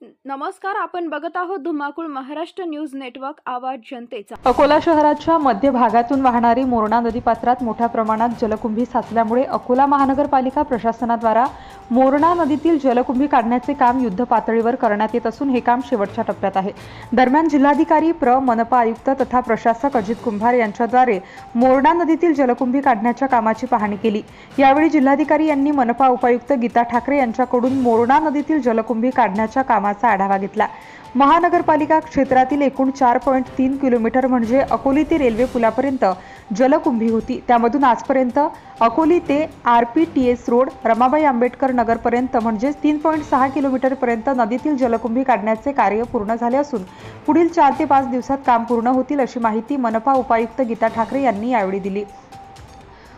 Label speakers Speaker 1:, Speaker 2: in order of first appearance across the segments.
Speaker 1: नमस्कार आपण बघत आहोत धुमाकूळ महाराष्ट्र न्यूज नेटवर्क आवाज जनतेचा.
Speaker 2: अकोला शहराच्या मध्य भागातून वाहणारी मोरणा नदीपात्रात मोठ्या प्रमाणात जलकुंभी साचल्यामुळे अकोला महानगरपालिका प्रशासनाद्वारा मोरणा नदीतील जलकुंभी काढण्याचे काम युद्ध पातळीवर करण्यात येत असून हे काम शेवटच्या टप्प्यात आहे. दरम्यान जिल्हाधिकारी प्र. मनपा आयुक्त तथा प्रशासक अजित कुंभार यांच्याद्वारे मोरणा नदीतील जलकुंभी काढण्याच्या कामाची पाहणी केली. यावेळी जिल्हाधिकारी यांनी मनपा उपायुक्त गीता ठाकरे यांच्याकडून मोरणा नदीतील जलकुंभी काढण्याच्या कामाचा आढावा घेतला. महानगरपालिका क्षेत्रातील एकूण चार पॉईंट तीन किलोमीटर म्हणजे अकोली ते रेल्वे पुलापर्यंत जलकुंभी होती. त्यामधून आजपर्यंत अकोली ते R P T S road Ramabai Ambedkar नगरपर्यंत म्हणजेच तीन पॉईंट सहा किलोमीटरपर्यंत नदीतील जलकुंभी काढण्याचे कार्य पूर्ण झाले असून पुढील चार ते पाच दिवसात काम पूर्ण होतील अशी माहिती मनपा उपायुक्त गीता ठाकरे यांनी यावेळी दिली.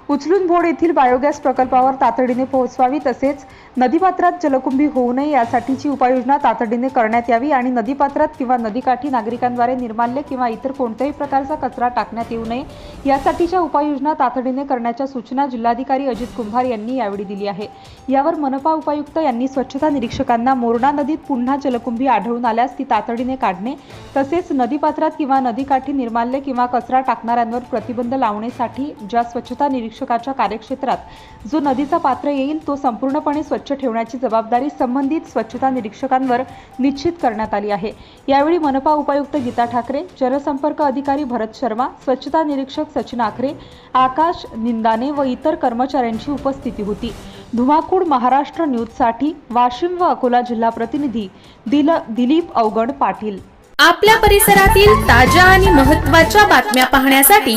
Speaker 2: उचलून भोड येथील बायोगॅस प्रकल्पावर तातडीने पोहोचवावी तसेच नदीपात्रात जलकुंभी होऊ नये यासाठीची उपाययोजना तातडीने करण्यात यावी आणि नदीपात्रात किंवा नदीकाठी नागरिकांद्वारे निर्माल्य किंवा इतर कोणत्याही प्रकारचा कचरा टाकण्यात येऊ नये यासाठीच्या उपाययोजना तातडीने करण्याच्या सूचना जिल्हाधिकारी अजित कुंभार यांनी यावेळी दिली आहे. यावर मनपा उपायुक्त यांनी स्वच्छता निरीक्षकांना मोरणा नदीत पुन्हा जलकुंभी आढळून आल्यास ती तातडीने काढणे तसेच नदीपात्रात किंवा नदीकाठी निर्माल्य किंवा कचरा टाकणाऱ्यांवर प्रतिबंध लावण्यासाठी ज्या स्वच्छता निरीक्षकाच्या कार्यक्षेत्रात जो नदीचा पात्र येईल तो संपूर्णपणे स्वच्छ ठेवण्याची जबाबदारी संबंधित स्वच्छता निरीक्षकांवर निश्चित करण्यात आली आहे. यावेळी मनपा उपायुक्त गीता ठाकरे जनसंपर्क अधिकारी भरत शर्मा स्वच्छता निरीक्षक सचिन आखरे आकाश निंदाने व इतर कर्मचाऱ्यांची उपस्थिती होती. धुमाकूड महाराष्ट्र न्यूजसाठी वाशिम व अकोला जिल्हा प्रतिनिधी दिल दिलीप अवगड पाटील.
Speaker 3: आपल्या परिसरातील ताज्या आणि महत्त्वाच्या बातम्या पाहण्यासाठी